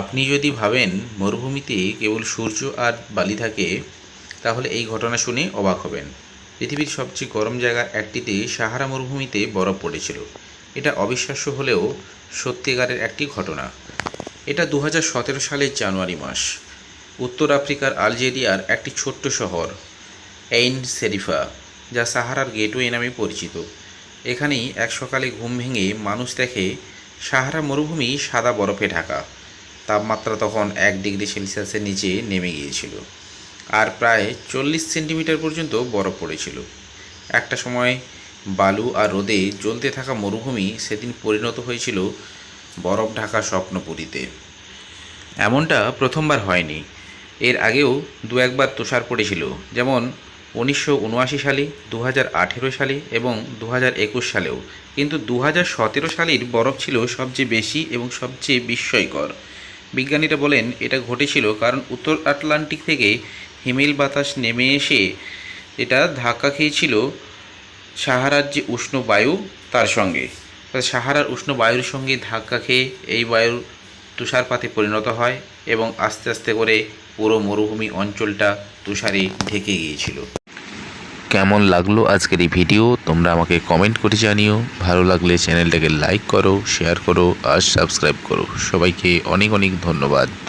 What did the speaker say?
আপনি যদি ভাবেন মরুভূমিতে কেবল সূর্য আর বালি থাকে, তাহলে এই ঘটনা শুনে অবাক হবেন। পৃথিবীর সবচেয়ে গরম জায়গার একটিতে সাহারা মরুভূমিতে বরফ পড়েছিল। এটা অবিশ্বাস্য হলেও সত্যিকারের একটি ঘটনা। এটা দু হাজার সতেরো সালের জানুয়ারি মাস। উত্তর আফ্রিকার আলজেরিয়ার একটি ছোট্ট শহর, এইন সেরিফা, যা সাহারার গেটওয়ে নামে পরিচিত। এখানেই এক সকালে ঘুম ভেঙে মানুষ দেখে সাহারা মরুভূমি সাদা বরফে ঢাকা। তাপমাত্রা তখন এক ডিগ্রি সেলসিয়াসের নিচে নেমে গিয়েছিল আর প্রায় চল্লিশ সেন্টিমিটার পর্যন্ত বরফ পড়েছিল। একটা সময় বালু আর রোদে জ্বলতে থাকা মরুভূমি সেদিন পরিণত হয়েছিল বরফ ঢাকা স্বপ্নপুরীতে। এমনটা প্রথমবার হয়নি। এর আগেও দু একবার তুষার পড়েছিল, যেমন উনিশশো উনআশি সালে দু হাজার আঠেরো সালে এবং দু হাজার একুশ সালেও। কিন্তু দু হাজার সতেরো সালের বরফ ছিল সবচেয়ে বেশি এবং সবচেয়ে বিস্ময়কর। বিজ্ঞানীরা বলেন, এটা ঘটেছিল কারণ উত্তর আটলান্টিক থেকে হিমেল বাতাস নেমে এসে এটা ধাক্কা খেয়েছিল সাহারার যে উষ্ণ বায়ু তার সঙ্গে। সাহারার উষ্ণ বায়ুর সঙ্গে ধাক্কা খেয়ে এই বায়ুর তুষারপাতে পরিণত হয় এবং আস্তে আস্তে করে পুরো মরুভূমি অঞ্চলটা তুষারে ঢেকে গিয়েছিল। কেমন লাগল আজকের এই ভিডিও, তোমরা আমাকে কমেন্ট করে জানিও। ভালো লাগলে চ্যানেলটাকে লাইক করো শেয়ার করো, আর সাবস্ক্রাইব করো। সবাইকে অনেক অনেক ধন্যবাদ।